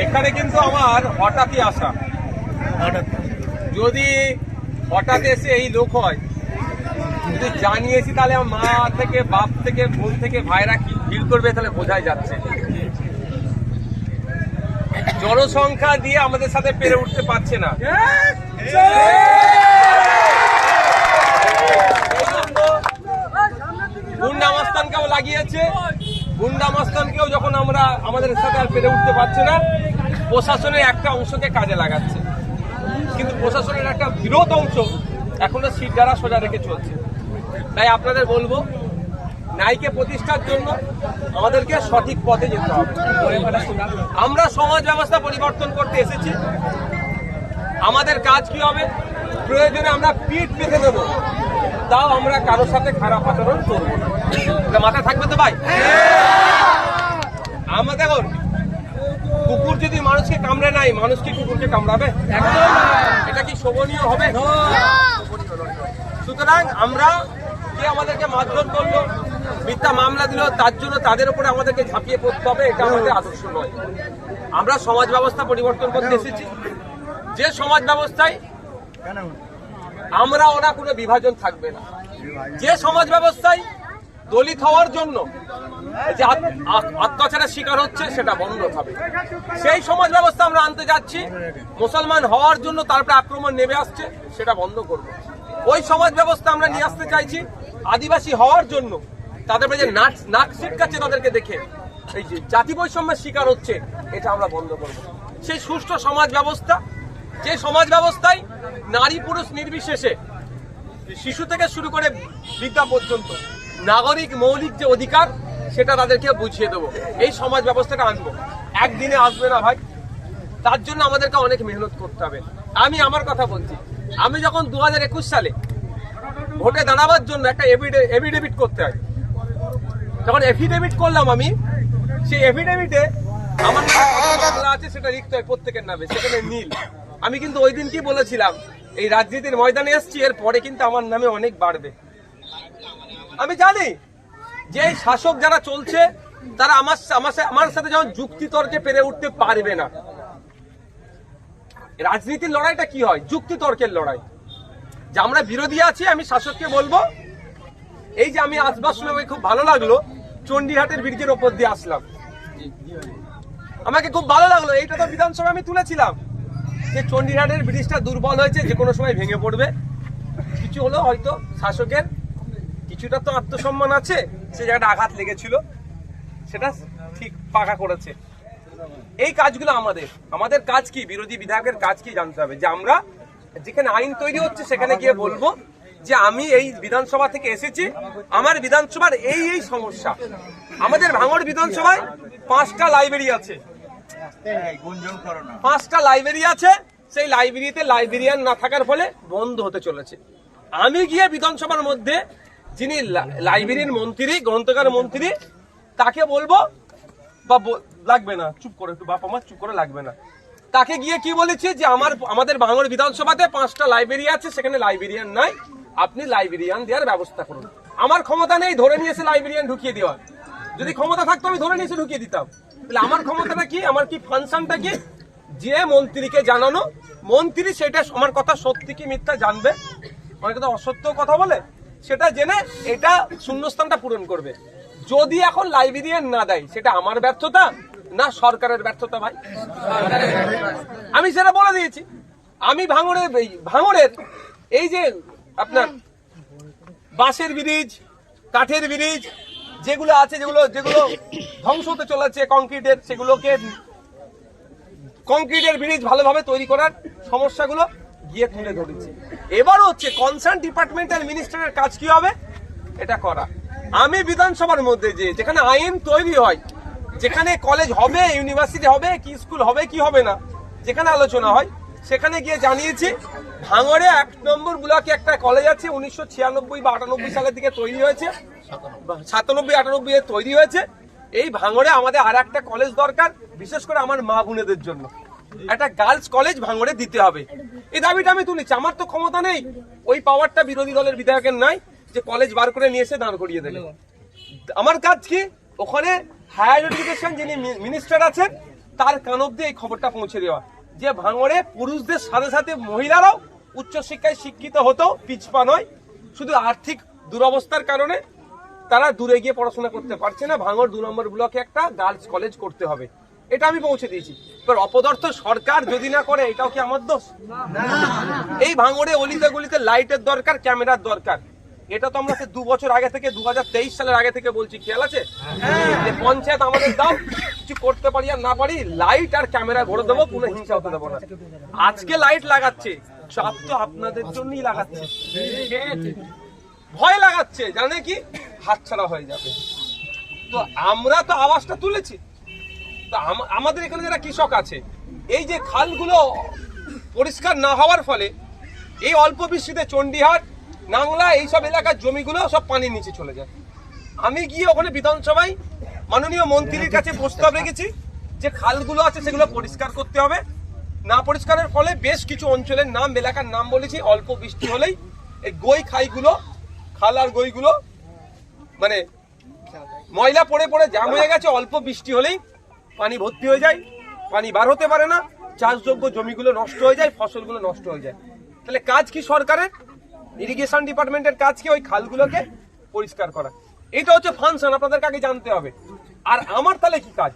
এখানে কিন্তু আমার হঠাৎই আসা যদি হঠাৎ এসে এই লোক হয় যদি জানিয়েছি তাহলে আমার মা থেকে বাপ থেকে বোন থেকে ভাইরা কি ফিল করবে তাহলে বোঝাই যাচ্ছে। জনসংখ্যা দিয়ে আমাদের সাথে পেরে উঠতে পারছে না। গুন্ডা লাগিয়েছে? গুন্ডা মাস্তানকেও যখন আমরা আমাদের সাথে আর পেরে উঠতে পারছে না, প্রশাসনের একটা অংশকে কাজে লাগাচ্ছে। কিন্তু প্রশাসনের একটা বিরোধ অংশ এখনও সিট দ্বারা সোজা রেখে চলছে। তাই আপনাদের বলব ন্যায়কে প্রতিষ্ঠার জন্য আমাদেরকে সঠিক পথে যেতে হবে। আমরা সমাজ ব্যবস্থা পরিবর্তন করতে এসেছি। আমাদের কাজ কি হবে? প্রয়োজনে আমরা পিঠ পেতে দেব। তাও আমরা কারোর সাথে খারাপ আচরণ করব না। মাথায় থাকবে তো ভাই? আমরা দেখুন কুকুর যদি মানুষকে কামড়ে নাই মানুষ কি কুকুরকে কামড়াবে? এটা কি শোভনীয় হবে? সুতরাং আমরা কে আমাদেরকে মারধর করল মিথ্যা মামলা দিল তার জন্য তাদের উপরে আমাদেরকে ঝাঁপিয়ে পড়তে হবে এটা আমাদের আদর্শ নয়। আমরা সমাজ ব্যবস্থা পরিবর্তন করতে এসেছি। যে সমাজ ব্যবস্থায় আমরা ওরা কোনো বিভাজন থাকবে না। যে সমাজ ব্যবস্থায় দলিত হওয়ার জন্য যে অত্যাচারের শিকার হচ্ছে, সেটা বন্ধ হবে সেই সমাজ ব্যবস্থা আমরা আনতে যাচ্ছি। মুসলমান হওয়ার জন্য তারপরে আক্রমণ নেমে আসছে, সেটা বন্ধ করব। ওই সমাজ ব্যবস্থা আমরা নিয়ে আসতে চাইছি। আদিবাসী হওয়ার জন্য তাদের যে নাক নাক ছিটকাচ্ছে তাদেরকে দেখে, এই যে জাতি বৈষম্যের শিকার হচ্ছে, এটা আমরা বন্ধ করব। সেই সুষ্ঠু সমাজ ব্যবস্থা যে সমাজ ব্যবস্থায় নারী পুরুষ নির্বিশেষে শিশু থেকে শুরু করে বিদ্যা পর্যন্ত নাগরিক মৌলিক যে অধিকার, সেটা তাদেরকে বুঝিয়ে দেবো। এই সমাজ ব্যবস্থাটা আনব। একদিনে আসবে না ভাই। তার জন্য আমাদেরকে অনেক মেহনত করতে হবে। আমি আমার কথা বলছি। আমি যখন দু হাজার একুশ সালে ভোটে দাঁড়াবার জন্য একটা এফিডেভিট করতে হয়, যখন এফিডেভিট করলাম আমি, সেই এফিডেভিটে আমার আছে, সেটা লিখতে হয় প্রত্যেকের নামে, সেখানে নীল। আমি কিন্তু ওই দিন কি বলেছিলাম, এই রাজনীতির ময়দানে এসছি এর পরে কিন্তু আমার নামে অনেক বাড়বে। আমি জানি যে শাসক যারা চলছে, তারা আমার আমার আমার সাথে যেমন যুক্তি তর্কে পেরে উঠতে পারবে না। রাজনীতির লড়াইটা কি হয়? যুক্তি তর্কের লড়াই। যে আমরা বিরোধী আছি, আমি শাসককে বলব, এই যে আমি আসবার সময় খুব ভালো লাগল, চণ্ডীহাটের ব্রিজের ওপর দিয়ে আসলাম। আমাকে খুব ভালো লাগল, এইটা তো বিধানসভা আমি তুলেছিলাম। যে চণ্ডীহাটের ব্রিজটা দুর্বল হয়েছে, যে কোনো সময় ভেঙে পড়বে। কিছু হলো হয়তো শাসকের, কিছুটা তো আত্মসম্মান আছে, সে জায়গাটা আঘাত লেগেছিল, সেটা ঠিক পাকা করেছে। এই কাজগুলো আমাদের। আমাদের কাজ কি? বিরোধী বিধায়কের কাজ কি জানতে হবে? যে আমরা যেখানে আইন তৈরি হচ্ছে, সেখানে গিয়ে বলব যে আমি এই বিধানসভা থেকে এসেছি। আমার বিধানসভার এই এই সমস্যা। আমাদের ভাঙড় বিধানসভায় পাঁচটা লাইব্রেরি আছে। পাঁচটা লাইব্রেরি আছে, সেই লাইব্রেরিতে লাইব্রেরিয়ান না থাকার ফলে বন্ধ হতে চলেছে। আমি গিয়ে বিধানসভার মধ্যে যিনি লাইব্রেরির মন্ত্রী, গ্রন্থকার মন্ত্রী, তাকে বলব, বা লাগবে না, চুপ করে একটু, বাপ আমার, চুপ করে লাগবে না। তাকে গিয়ে কি বলেছি যে আমার, আমাদের ভাঙড় বিধানসভাতে পাঁচটা লাইব্রেরি আছে, সেখানে লাইব্রেরিয়ান নাই, আপনি লাইব্রেরিয়ান দেওয়ার ব্যবস্থা করুন। আমার ক্ষমতা নেই ধরে নিয়ে এসে লাইব্রেরিয়ান ঢুকিয়ে দেওয়ার। যদি ক্ষমতা থাকতো আমি ধরে নিয়ে এসে ঢুকিয়ে দিতাম। তাহলে আমার ক্ষমতাটা কি? আমার কি ফাংশনটা কি? যে মন্ত্রীকে জানানো, মন্ত্রী সেটা আমার কথা সত্যি কি মিথ্যা জানবে? অনেকে তো অসত্য কথা বলে, সেটা জেনে এটা শূন্যস্থানটা পূরণ করবে। যদি এখন লাইব্রেরিয়ান না দেয়, সেটা আমার ব্যর্থতা না সরকারের ব্যর্থতা ভাই? আমি সেটা বলে দিয়েছি। আমি ভাঙড়ের ভাঙড়ের এই যে আপনার বাঁশের ব্রিজ, কাঠের ব্রিজ যেগুলো আছে, যেগুলো যেগুলো ধ্বংস হতে চলেছে কংক্রিটের, সেগুলোকে কংক্রিটের ব্রিজ ভালোভাবে তৈরি করার সমস্যাগুলো গিয়ে তুলে ধরেছি। এবার হচ্ছে কনসার্ন ডিপার্টমেন্টাল মিনিস্টারের কাজ কি হবে? এটা করা। আমি বিধানসভার মধ্যে যে, যেখানে আইন তৈরি হয়, যেখানে কলেজ হবে ইউনিভার্সিটি হবে, কি স্কুল হবে, কি হবে না, যেখানে আলোচনা হয় সেখানে গিয়ে জানিয়েছি, ভাঙড়ে এক নম্বর ব্লকে একটা কলেজ আছে, উনিশশো ছিয়ানব্বই বা আটানব্বই সালের দিকে তৈরি হয়েছে। সাতানব্বই, আটানব্বই তৈরি হয়েছে। এই ভাঙড়ে আমাদের আর একটা কলেজ দরকার, বিশেষ করে আমার মা বোনেদের জন্য। একটা গার্লস কলেজ ভাঙড়ে দিতে হবে। এই দাবিটা আমি তুলেছি, আমার তো ক্ষমতা নেই। ওই পাওয়ারটা বিরোধী দলের বিধায়কের নাই, যে কলেজ বার করে নিয়ে এসে দাঁড় করিয়ে দেবে। আমার কাজ কি? ওখানে হায়ার এডুকেশন যিনি মিনিস্টার আছেন, তার কান অব্দি এই খবরটা পৌঁছে দেওয়া। যে ভাঙড়ে পুরুষদের সাথে সাথে মহিলারাও উচ্চশিক্ষায় শিক্ষিত হতো, পিছপা নয়। শুধু আর্থিক দুরবস্থার কারণে তারা দূরে গিয়ে পড়াশোনা করতে পারছে না। ভাঙড় দু নম্বর ব্লকে একটা গার্লস কলেজ করতে হবে। এটা আমি পৌঁছে দিয়েছি। এবার অপদার্থ সরকার যদি না করে, এটাও কি আমার দোষ? এই ভাঙড়ে অলিতে গলিতে লাইটের দরকার, ক্যামেরার দরকার। এটা তো আমরা দু বছর আগে থেকে, দু হাজার তেইশ সালের আগে থেকে বলছি। খেয়াল আছে? পঞ্চায়েত আমাদের দাও। কিছু করতে পারি আর না পারি লাইট আর ক্যামেরা ভরে দেবো, কোনো হিংসা হতে দেবো না। আজকে লাইট লাগাচ্ছে, চাপ তো আপনাদের জন্যই লাগাচ্ছে। ভয় লাগাচ্ছে, জানে কি? হাতছাড়া হয়ে যাবে। তো আমরা তো আওয়াজটা তুলেছি। তো আমাদের এখানে যারা কৃষক আছে, এই যে খালগুলো পরিষ্কার না হওয়ার ফলে এই অল্প বৃষ্টিতে চণ্ডীহাট, নাংলা, এইসব এলাকার জমিগুলো সব পানির নিচে চলে যায়। আমি গিয়ে ওখানে বিধানসভায় মাননীয় মন্ত্রীর কাছে প্রস্তাব রেখেছি যে খালগুলো আছে সেগুলো পরিষ্কার করতে হবে। না পরিষ্কারের ফলে বেশ কিছু অঞ্চলের নাম এলাকার নাম বলেছি অল্প বৃষ্টি হলেই এই গই খাইগুলো খাল আর গইগুলো মানে ময়লা পড়ে পড়ে জাম হয়ে গেছে অল্প বৃষ্টি হলেই পানি ভর্তি হয়ে যায় পানি বার হতে পারে না চাষযোগ্য জমিগুলো নষ্ট হয়ে যায় ফসলগুলো নষ্ট হয়ে যায়। তাহলে কাজ কি সরকারের? ইরিগেশন ডিপার্টমেন্টের কাজ কি ওই খালগুলোকে পরিষ্কার করা? এটা হচ্ছে ফাংশন আপনাদেরকে আগে জানতে হবে। আর আমার তাহলে কি কাজ?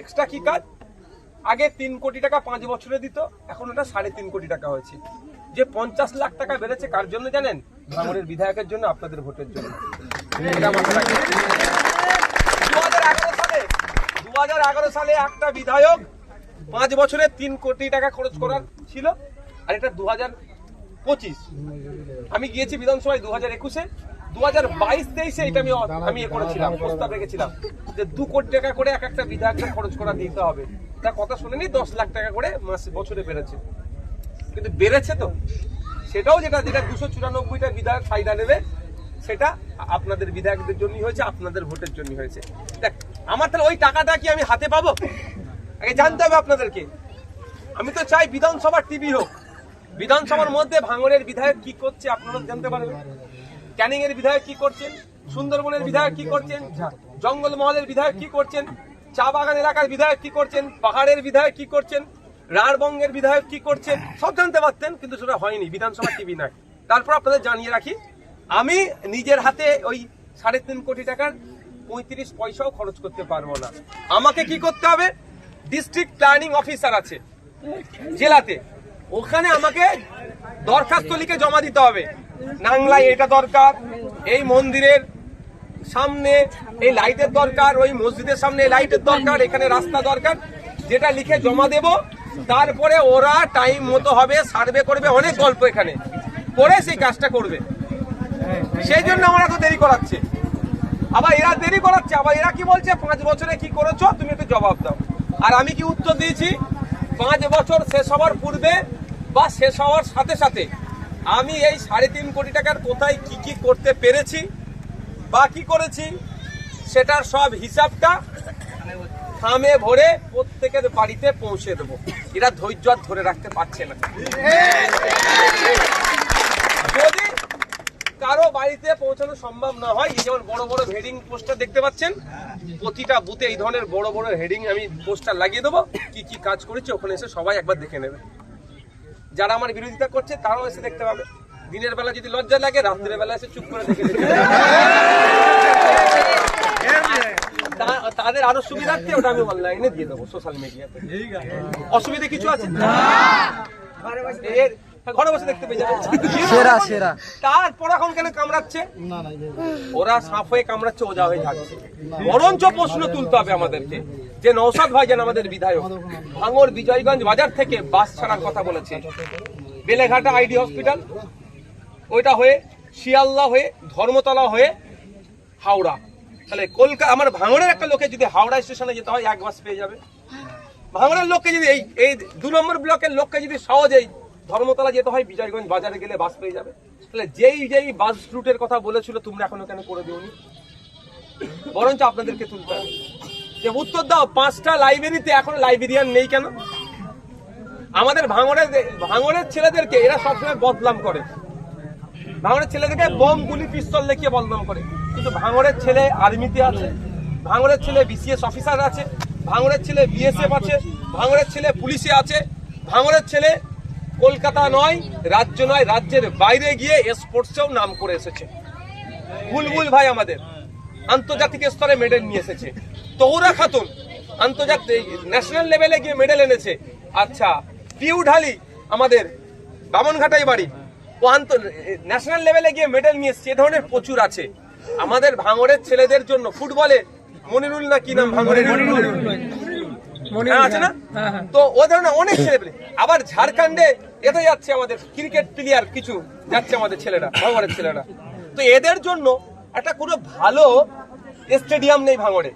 এক্সট্রা কি কাজ? আগে তিন কোটি টাকা পাঁচ বছরে দিত, এখন ওটা সাড়ে তিন কোটি টাকা হয়েছে। যে পঞ্চাশ লাখ টাকা বেড়েছে, কার জন্য জানেন? ভাঙড়ের বিধায়কের জন্য, আপনাদের ভোটের জন্য। রাখবেন। 2011 সালে 2011 সালে একটা বিধায়ক পাঁচ বছরে তিন কোটি টাকা খরচ ছিল, আর এটা দু পঁচিশ। আমি গিয়েছি বিধানসভায় দু হাজার একুশে। দু হাজার বাইশ তেইশে এটা আমি আমি এ করেছিলাম প্রস্তাব রেখেছিলাম যে দু কোটি টাকা করে এক একটা বিধায়ককে খরচ করা দিতে হবে। তা কথা শুনেনি দশ লাখ টাকা করে মাসে বছরে বেড়েছে। কিন্তু বেড়েছে তো। সেটাও যেটা যেটা দুশো চুরানব্বইটা বিধায়ক ফায়দা নেবে সেটা আপনাদের বিধায়কদের জন্য হয়েছে আপনাদের ভোটের জন্য হয়েছে। দেখ আমার তাহলে ওই টাকাটা কি আমি হাতে পাবো? আগে জানতে হবে আপনাদেরকে। আমি তো চাই বিধানসভার টিভি হোক। বিধানসভার মধ্যে ভাঙড়ের বিধায়ক কি করছে আপনারা জানতে পারবেন। ক্যানিং এর বিধায়ক কি করছেন? সুন্দরবনের বিধায়ক কি করছেন? জঙ্গলমহলের বিধায়ক কি করছেন? চা বাগান এলাকার বিধায়ক কি করছেন? পাহাড়ের বিধায়ক কি করছেন? রাঢ়বঙ্গের বিধায়ক কি করছেন? সব জানতে পারতেন, কিন্তু সেটা হয়নি, বিধানসভা টিভি নয়। তারপর আপনাদের জানিয়ে রাখি, আমি নিজের হাতে ওই সাড়ে তিন কোটি টাকার পঁয়ত্রিশ পয়সাও খরচ করতে পারব না। আমাকে কি করতে হবে? ডিস্ট্রিক্ট প্ল্যানিং অফিসার আছে, জেলাতে। ওখানে আমাকে দরখাস্ত লিখে জমা দিতে হবে। নাংলায় এটা দরকার, এই মন্দিরের সামনে এই লাইটের দরকার, ওই মসজিদের সামনে লাইটের দরকার, এখানে রাস্তা দরকার, যেটা লিখে জমা দেব, তারপরে ওরা টাইম মতো হবে সার্ভে করবে, অনেক গল্প এখানে, করে সেই কাজটা করবে। সেই জন্য আমার এত দেরি করাচ্ছে। আবার এরা দেরি করাচ্ছে, আবার এরা কি বলছে, পাঁচ বছরে কি করেছ, তুমি একটু জবাব দাও। আর আমি কি উত্তর দিয়েছি, পাঁচ বছর শেষ হওয়ার পূর্বে বা শেষ হওয়ার সাথে সাথে আমি এই সাড়ে তিন কোটি টাকার কোথায় কি কি করতে পেরেছি বা কি করেছি সেটার সব হিসাবটা থামে ভরে প্রত্যেকের বাড়িতে পৌঁছে দেবো। এরা ধৈর্য ধরে রাখতে পারছে না। যদি কারও বাড়িতে পৌঁছানো সম্ভব না হয় যেমন বড় বড় হেডিং পোস্টার দেখতে পাচ্ছেন, প্রতিটা বুথে এই ধরনের বড় বড় হেডিং আমি পোস্টার লাগিয়ে দেবো। কি কি কাজ করেছি, ওখানে এসে সবাই একবার দেখে নেবে। যারা আমার বিরোধিতা করছে তারাও এসে দেখতে পাবে। দিনের বেলা যদি লজ্জা লাগে রাত্রের বেলা এসে চুপ করে দেখে তাদের আরও সুবিধার্থে ওটা আমি অনলাইনে দিয়ে দেবো সোশ্যাল মিডিয়াতে অসুবিধা কিছু আছে? এর ঘরে বসে দেখতে পেয়ে যাবে। সেরা সেরা। তারপর এখন কেন কামড়াচ্ছে? ওরা সাপ হয়ে কামড়াচ্ছে ওজা হয়ে যাচ্ছে। বরঞ্চ প্রশ্ন তুলতে হবে আমাদেরকে যে নৌসাদ ভাইজান আমাদের বিধায়ক। ভাঙর বিজয়গঞ্জ বাজার থেকে বাস ছাড়ার কথা বলেছে। বেলেঘাটা আইডি হসপিটাল ওইটা হয়ে শিয়ালদা হয়ে ধর্মতলা হয়ে হাওড়া। তাহলে কলকাতা আমার ভাঙড়ের একটা লোকে যদি হাওড়া স্টেশনে যেতে হয় এক বাস পেয়ে যাবে। ভাঙড়ের লোককে যদি এই এই দু নম্বর ব্লকের লোককে যদি সহজেই ধর্মতলা যেতে হয়, বিজয়গঞ্জ বাজারে গেলে বাস পেয়ে যাবে। তাহলে যেই যেই বাস রুটের কথা বলেছিল, তোমরা এখনও কেন করে দিওনি? বরঞ্চ আপনাদেরকে তুলতে হবে। যে উত্তর দাও, পাঁচটা লাইব্রেরিতে এখন লাইব্রেরিয়ান নেই কেন? আমাদের ভাঙড়ের ভাঙড়ের ছেলেদেরকে, এরা সবসময় বদলাম করে। ভাঙড়ের ছেলেদেরকে বোম, গুলি, পিস্তল দেখিয়ে বদনাম করে। কিন্তু ভাঙড়ের ছেলে আর্মিতে আছে ভাঙড়ের ছেলে বিসিএস অফিসার আছে ভাঙড়ের ছেলে বিএসএফ আছে ভাঙড়ের ছেলে পুলিশে আছে ভাঙড়ের ছেলে কলকাতা নয় রাজ্য নয় রাজ্যের বাইরে গিয়ে স্পোর্টসেও নাম করে এসেছে। বুলবুল ভাই আমাদের আন্তর্জাতিক স্তরে মেডেল নিয়ে এসেছে। তৌরা খাতুন আন্তর্জাতিক ন্যাশনাল লেভেলে গিয়ে মেডেল এনেছে। আচ্ছা পিউ ঢালি আমাদের বামনঘাটাই বাড়ি ও আন্ত ন্যাশনাল লেভেলে গিয়ে মেডেল নিয়ে এসছে। এ ধরনের প্রচুর আছে। আমাদের ভাঙড়ের ছেলেদের জন্য ফুটবলে মনিরুল না কি নাম? ভাঙড়ের হ্যাঁ, আছে না? তো ও ধরনের অনেক ছেলে পেলে আবার ঝাড়খণ্ডে এতে যাচ্ছে আমাদের ক্রিকেট প্লেয়ার কিছু, যাচ্ছে আমাদের ছেলেরা, ভাঙড়ের ছেলেরা। তো এদের জন্য একটা কোনো ভালো স্টেডিয়াম নেই ভাঙড়ে।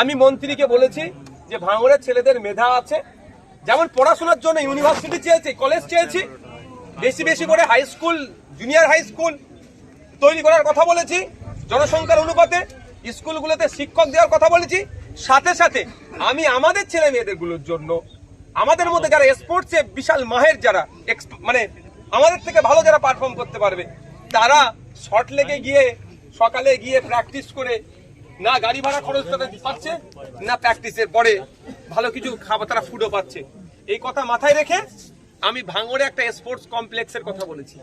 আমি মন্ত্রীকে বলেছি যে ভাঙড়ের ছেলেদের মেধা আছে। যেমন পড়াশোনার জন্য ইউনিভার্সিটি চেয়েছি, কলেজ চেয়েছি, বেশি বেশি করে high school junior high school তৈরি করার কথা বলেছি, জনসংখ্যার অনুপাতে, স্কুলগুলোতে শিক্ষক দেওয়ার কথা বলেছি। সাথে সাথে আমি আমাদের ছেলে মেয়েদেরগুলোর জন্য আমাদের মধ্যে যারা স্পোর্টসে বিশাল মাহের যারা মানে আমাদের থেকে ভালো যারা পারফর্ম করতে পারবে, তারা শর্ট লেগে গিয়ে, সকালে গিয়ে প্র্যাকটিস করে, না গাড়ি ভাড়া খরচ তাদের পাচ্ছে, না প্র্যাকটিসের পরে ভালো কিছু খাবার তারা ফুডও পাচ্ছে। এই কথা মাথায় রেখে আমি ভাঙড়ে একটা স্পোর্টস কমপ্লেক্সের কথা বলেছি।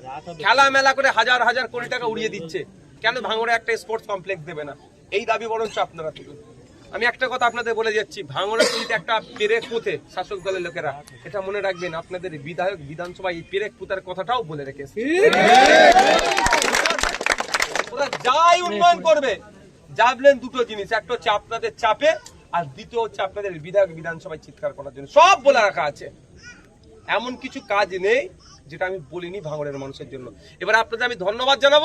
খেলা মেলা করে হাজার হাজার কোটি টাকা উড়িয়ে দিচ্ছে। কেন ভাঙড়ে একটা স্পোর্টস কমপ্লেক্স দেবে না? এই দাবি বরঞ্চ আপনারা তুলুন। আমি একটা কথা আপনাদের বলে যাচ্ছি ভাঙড়ে কিন্তু একটা পেরেক পুঁতে শাসক দলের লোকেরা, এটা মনে রাখবেন, আপনাদের বিধায়ক বিধানসভায় এই পেরেক পুঁতার কথাটাও বলে রেখেছে। ওরা যাই উন্নয়ন করবে, যাবলেন দুটো জিনিস, একটা হচ্ছে আপনাদের চাপে, আর দ্বিতীয় হচ্ছে আপনাদের বিধায়ক বিধানসভায় চিৎকার করার জন্য। সব বলে রাখা আছে। এমন কিছু কাজ নেই, যেটা আমি বলিনি ভাঙড়ের মানুষের জন্য। এবার আপনাদের আমি ধন্যবাদ জানাব,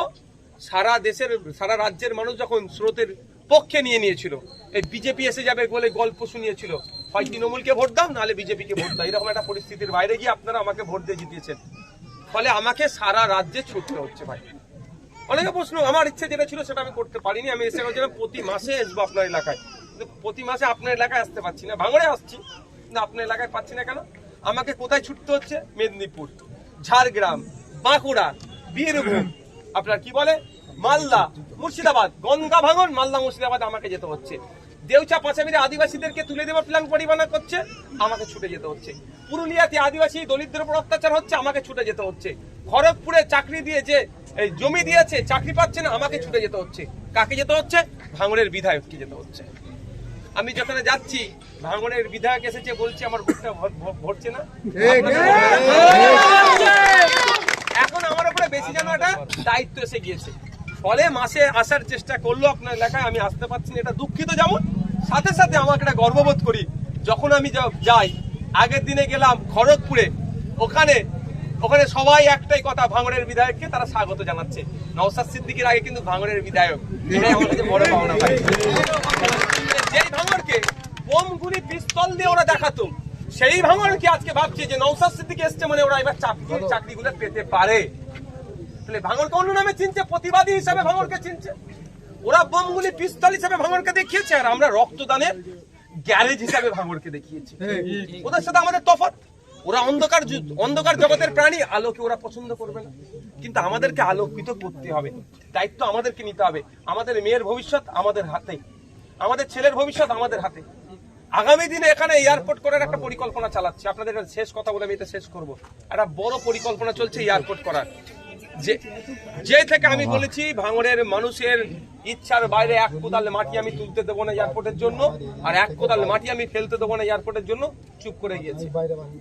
সারা দেশের, সারা রাজ্যের মানুষ যখন স্রোতের পক্ষে নিয়ে নিয়েছিল। এই বিজেপি এসে যাবে বলে গল্প শুনিয়েছিল। হয় তৃণমূলকে ভোট দাও, নাহলে বিজেপিকে ভোট দাও। এরকম একটা পরিস্থিতির বাইরে গিয়ে আপনারা আমাকে ভোট দিয়ে জিতিয়েছেন। ফলে আমাকে সারা রাজ্যে ছুটতে হচ্ছে ভাই। অনেকে প্রশ্ন, আমার ইচ্ছে যেটা ছিল সেটা আমি করতে পারিনি। আমি এসে বলছিলাম, প্রতি মাসে আসব আপনার এলাকায়। কিন্তু প্রতি মাসে আপনার এলাকায় আসতে পারছি না। ভাঙড়ে আসছি, কিন্তু আপনার এলাকায় পাচ্ছি না কেন? আমাকে কোথায় ছুটতে হচ্ছে? মেদিনীপুর, ঝাড়গ্রাম, বাঁকুড়া, বীরভূম। আপনার কি বলে? মালদা মুর্শিদাবাদ গঙ্গা ভাঙন মালদা মুর্শিদাবাদ আমাকে যেতে হচ্ছে। দেউচা পাঁচামিরে আদিবাসীদেরকে তুলে দেওয়ার প্ল্যান পরিমাণা করছে আমাকে ছুটে যেতে হচ্ছে। পুরুলিয়াতে আদিবাসী দলিতদের উপর অত্যাচার হচ্ছে আমাকে ছুটে যেতে হচ্ছে। খড়গপুরে চাকরি দিয়ে যে এই জমি দিয়েছে চাকরি পাচ্ছে না আমাকে ছুটে যেতে হচ্ছে। কাকে যেতে হচ্ছে? ভাঙড়ের বিধায়ককে যেতে হচ্ছে। আমি যেখানে যাচ্ছি ভাঙড়ের বিধায়ক এসেছে বলছে আমার ভোটটা ভর- ভর- ভরছে না। এখন আমার উপরে বেশি যেন একটা দায়িত্ব এসে গিয়েছে। ফলে মাসে আসার চেষ্টা করল, আপনার এলাকায় আমি আসতে পারছি না, এটা দুঃখিত যেমন। সাথে সাথে আমাকে একটা গর্ববোধ করি, যখন আমি যাই, আগের দিনে গেলাম খড়গপুরে, ওখানে ওখানে সবাই একটাই কথা, ভাঙড়ের বিধায়ককে তারা স্বাগত জানাচ্ছে। নওসাদ সিদ্দিকের আগে কিন্তু ভাঙড়ের বিধায়ক। এটাই আমার কাছে বড় পাওনা ভাই। যেই ভাঙড়কে বোমগুলি পিস্তল দিয়ে ওরা দেখাতো, সেই ভাঙড়কে আজকে ভাবছে যে নৌসাদ সিদ্দিক এসছে মানে ওরা এবার চাকরি চাকরিগুলো পেতে পারে। তাহলে ভাঙড়কে অন্য নামে চিনছে, প্রতিবাদী হিসাবে ভাঙড়কে চিনছে। ওরা বোমগুলি পিস্তল হিসাবে ভাঙড়কে দেখিয়েছে, আর আমরা রক্তদানের গ্যারেজ হিসাবে ভাঙড়কে দেখিয়েছি। ওদের সাথে আমাদের তফাৎ। ওরা অন্ধকার অন্ধকার জগতের প্রাণী, আলোকে ওরা পছন্দ করবে না। কিন্তু আমাদেরকে আলোকিত করতে হবে, দায়িত্ব আমাদেরকে নিতে হবে। আমাদের মেয়ের ভবিষ্যৎ আমাদের হাতে আমাদের ছেলের ভবিষ্যৎ আমাদের হাতে আগামী দিনে এখানে এয়ারপোর্ট করার একটা পরিকল্পনা চালাচ্ছে। আপনাদের শেষ কথা বলে আমি এটা শেষ করব। একটা বড় পরিকল্পনা চলছে এয়ারপোর্ট করার। যে থেকে আমি বলেছি, ভাঙড়ের মানুষের ইচ্ছার বাইরে এক কোদাল মাটি আমি তুলতে দেবো না এয়ারপোর্টের জন্য, আর এক কোদাল মাটি আমি ফেলতে দেবো না এয়ারপোর্টের জন্য, চুপ করে গিয়েছি।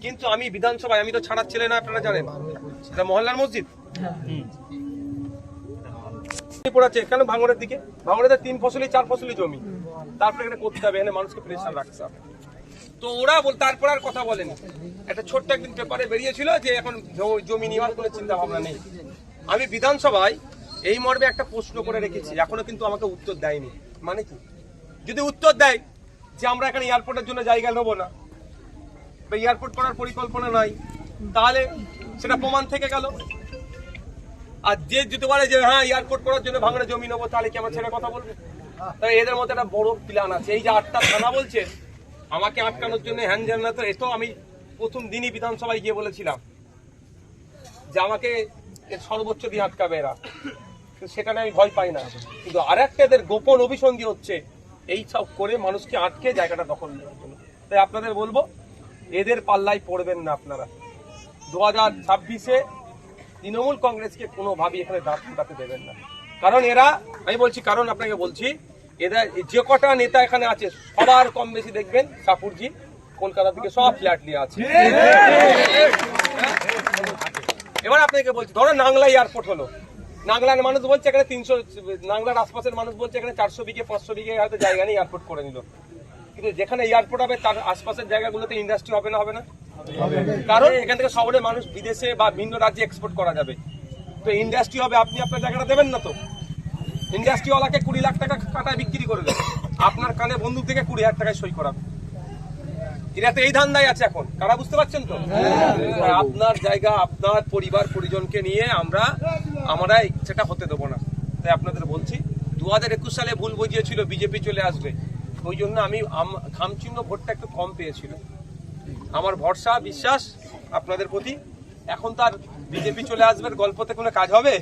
কিন্তু আমি বিধানসভায়, আমি তো ছাড়ার ছেলে না আপনারা জানেন। এটা মহল্লার মসজিদ? দিকে? তিন ফসলি, চার ফসলি জমি। তারপরে এখানে এখানে মানুষকে রাখতে হবে। তো ওরা বল, তারপর আর কথা একটা ছোট্ট একদিন পেপারে বেরিয়েছিল যে, এখন জমি নেওয়ার কোনো চিন্তা ভাবনা নেই। আমি বিধানসভায় এই মর্মে একটা প্রশ্ন করে রেখেছি, এখনও কিন্তু আমাকে উত্তর দেয়নি। মানে কি? যদি উত্তর দেয় যে আমরা এখানে এয়ারপোর্টের জন্য জায়গা নেব না, বা এয়ারপোর্ট করার পরিকল্পনা নাই, তাহলে সেটা প্রমাণ থেকে গেল। আর যে যেতে পারে যে হ্যাঁ এয়ারপোর্ট করার জন্য ভাঙড়ে জমি নেব তাহলে কি আমার ছেলে কথা বলবে? তাহলে এদের মধ্যে একটা বড় প্ল্যান আছে। এই যে আটটা থানা বলছে, আমাকে আটকানোর জন্য হ্যান জানা তো এতো আমি প্রথম দিনই বিধানসভায় গিয়ে বলেছিলাম যে আমাকে সর্বোচ্চ দিয়ে আটকাবে এরা। সেখানে আমি ভয় পাই না। কিন্তু আর একটা এদের গোপন অভিসন্ধি হচ্ছে, এই সব করে মানুষকে আটকে জায়গাটা দখল নেওয়ার জন্য। তাই আপনাদের বলব, এদের পাল্লায় পড়বেন না আপনারা। দু হাজার ছাব্বিশে তৃণমূল কংগ্রেসকে কোনোভাবেই এখানে দাঁত ফুটাতে দেবেন না। কারণ এরা, আমি বলছি কারণ আপনাকে বলছি এরা যে কটা নেতা এখানে আছে, সবার কম বেশি দেখবেন, সাপুরজি, কলকাতা থেকে সব ফ্ল্যাট নিয়ে আছে। এবার আপনাকে বলছি, ধরো নাংলা এয়ারপোর্ট হলো। নাংলার মানুষ বলছে এখানে তিনশো, নাংলার আশপাশের মানুষ বলছে এখানে চারশো বিঘে, পাঁচশো বিঘে হয়তো জায়গা নেই এয়ারপোর্ট করে নিল। কিন্তু যেখানে এয়ারপোর্ট হবে, তার আশপাশের জায়গাগুলোতে ইন্ডাস্ট্রি হবে না হবে না? কারণ এখান থেকে শহরে মানুষ বিদেশে বা ভিন্ন রাজ্যে এক্সপোর্ট করা যাবে। তো ইন্ডাস্ট্রি হবে, আপনি আপনার জায়গাটা দেবেন না তো? ইন্ডাস্ট্রিওয়ালাকে কুড়ি লাখ টাকা কাটায় বিক্রি করে দেবে। আপনার কানে বন্দুক থেকে কুড়ি হাজার টাকায় সই করাবে। এরা তো এই ধান্দায় আছে এখন। কারা বুঝতে পারছেন তো? আপনার জায়গা, আপনার পরিবার, পরিজনকে নিয়ে আমরা আমরা সেটা হতে দেবো না। তাই আপনাদের বলছি দু হাজার একুশ সালে ভুল বুঝিয়েছিল, বিজেপি চলে আসবে। ওই জন্য আমি খামচিহ্ন ভোটটা একটু কম পেয়েছিল। আমার ভরসা, বিশ্বাস আপনাদের প্রতি। এখন তার বিজেপি চলে আসবে, গল্পতে কোনো কাজ হবে?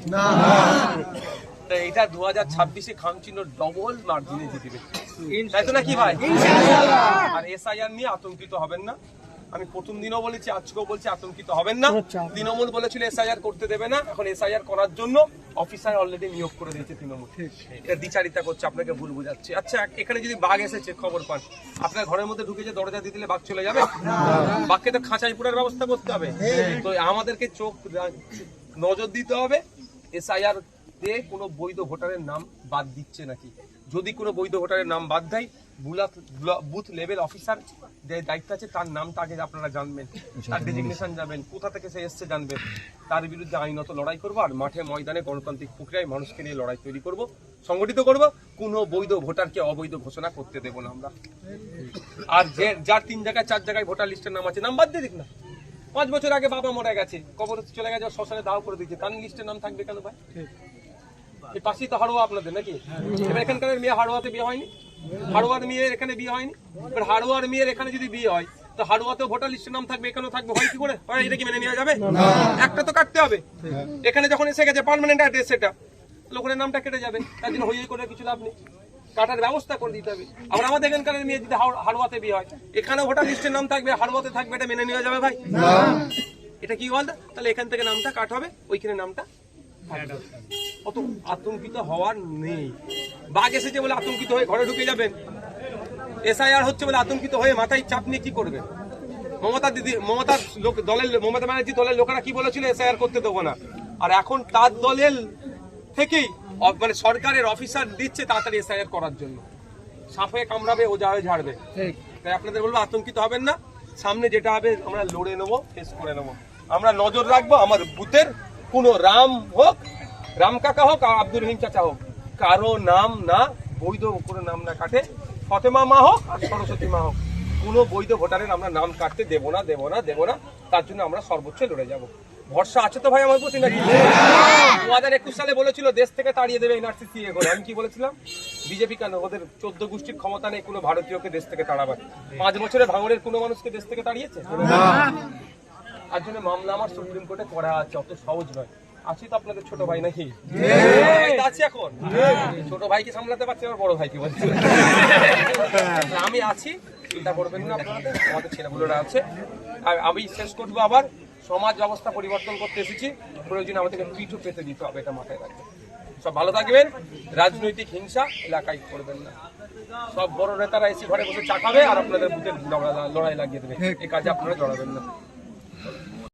তো এটা দু হাজার ছাব্বিশে খামচিহ্ন ডবল মার্জিনে জিতবে তাই তো নাকি ভাই? আর এসআইআর নিয়ে আতঙ্কিত হবেন না। আমি প্রথম দিনও বলেছি আজকেও বলছি আতঙ্কিত হবেন না। তৃণমূল বলেছিল এসআইআর করতে দেবে না। এখন এসআইআর করার জন্য অফিসার অলরেডি নিয়োগ করে দিয়েছে তৃণমূল। এটা দ্বিচারিতা করছে আপনাকে ভুল বুঝাচ্ছে। আচ্ছা এখানে যদি বাঘ এসেছে খবর পান। আপনার ঘরের মধ্যে ঢুকে যে দরজা দিয়ে দিলে বাঘ চলে যাবে? বাঘকে তো খাঁচাই পুরার ব্যবস্থা করতে হবে। তো আমাদেরকে চোখ নজর দিতে হবে। এসআইআর দিয়ে কোনো বৈধ ভোটারের নাম বাদ দিচ্ছে নাকি? যদি কোনো বৈধ ভোটারের নাম বাদ দেয় বুলাত বুথ লেভেল অফিসার যে দায়িত্ব আছে তার নামটা আগে আপনারা জানবেন তার ডেজিগনেশন যাবেন কোথা থেকে সে এসছে জানবেন। তার বিরুদ্ধে আইনত লড়াই করব আর মাঠে ময়দানে গণতান্ত্রিক প্রক্রিয়ায় মানুষকে নিয়ে লড়াই তৈরি করব সংগঠিত করব কোনো বৈধ ভোটারকে অবৈধ ঘোষণা করতে দেব না আমরা। আর যে যার তিন জায়গায় চার জায়গায় ভোটার লিস্টের নাম আছে নাম বাদ দিয়ে দিক না। পাঁচ বছর আগে বাবা মরে গেছে কবর চলে গেছে শ্মশানে দাও করে দিয়েছে তার লিস্টের নাম থাকবে কেন ভাই? এই পাশেই তো হাড়োয়া আপনাদের নাকি? এবার এখানকার মেয়ে হাড়োয়াতে বিয়ে হয়নি? হাড়োয়ার মেয়ের এখানে বিয়ে হয়নি? এবার হাড়োয়ার মেয়ের এখানে যদি বিয়ে হয় তো হাড়োয়াতেও ভোটার লিস্টের নাম থাকবে এখানেও থাকবে হয় কি করে? হয় এটা কি মেনে নেওয়া যাবে? একটা তো কাটতে হবে। এখানে যখন এসে গেছে পার্মানেন্ট অ্যাড্রেস সেটা লোকের নামটা কেটে যাবে তার জন্য হইয়ে করে কিছু লাভ নেই। কাটার ব্যবস্থা করে দিতে হবে। আবার আমাদের এখানকার মেয়ে যদি হাড়- হাড়োয়াতে বিয়ে হয় এখানে ভোটার লিস্টের নাম থাকবে হাড়োয়াতে থাকবে এটা মেনে নেওয়া যাবে ভাই? এটা কি বলতো? তাহলে এখান থেকে নামটা কাট হবে ওইখানে নামটা অত আতঙ্কিত হওয়ার নেই। বাঘ এসেছে বলে আতঙ্কিত হয়ে ঘরে ঢুকে যাবেন। এসআইআর হচ্ছে বলে আতঙ্কিত হয়ে মাথায় চাপ নিয়ে কি করবেন মমতা দিদি মমতার লোক দলের মমতা ব্যানার্জি দলের লোকেরা কি বলেছিল এসআইআর করতে দেবো না। আর এখন তার দলের থেকেই মানে সরকারের অফিসার দিচ্ছে তাড়াতাড়ি এসআইআর করার জন্য। সাপে কামড়াবে ও হয়ে ঝাড়বে। তাই আপনাদের বলব আতঙ্কিত হবেন না। সামনে যেটা হবে আমরা লড়ে নেব ফেস করে নেব। আমরা নজর রাখব আমার বুথের কোনো রাম হোক রাম কাকা হোক আর আব্দুল রহিম চাচা হোক। কারও নাম না বৈধ কোনো নাম না কাটে। ফতেমা মা হোক আর সরস্বতী মা হোক। কোনো বৈধ ভোটারের আমরা নাম কাটতে দেবো না দেবো না দেবো না। তার জন্য আমরা সর্বোচ্চ লড়ে যাব। ভরসা আছে তো ভাই আমার প্রতি নাকি? দু হাজার একুশ সালে বলেছিল দেশ থেকে তাড়িয়ে দেবে এনআরসি সিএ করে আমি কি বলেছিলাম? বিজেপি কেন? ওদের চোদ্দ গোষ্ঠীর ক্ষমতা নেই কোনো ভারতীয়কে দেশ থেকে তাড়াবার। পাঁচ বছরে ভাঙড়ের কোনো মানুষকে দেশ থেকে তাড়িয়েছে? তার জন্য মামলা আমার সুপ্রিম কোর্টে করা আছে অত সহজ নয়। আছি তো আপনাদের ছোট ভাই নাকি? আছি এখন। ছোট ভাইকে সামলাতে পারছি আমার বড় ভাইকে বলছি। আমি আছি চিন্তা করবেন না আপনাদের আমাদের ছেলেগুলোরা আছে। আর আমি শেষ করব আবার সমাজ ব্যবস্থা পরিবর্তন করতে এসেছি। প্রয়োজন আমাদেরকে পিঠু পেতে দিতে হবে এটা মাথায় রাখবেন। সব ভালো থাকবেন রাজনৈতিক হিংসা এলাকায় করবেন না। সব বড় নেতারা এসে ঘরে বসে চা খাবে আর আপনাদের বুথের লড়াই লাগিয়ে দেবে। এই কাজে আপনারা জড়াবেন না।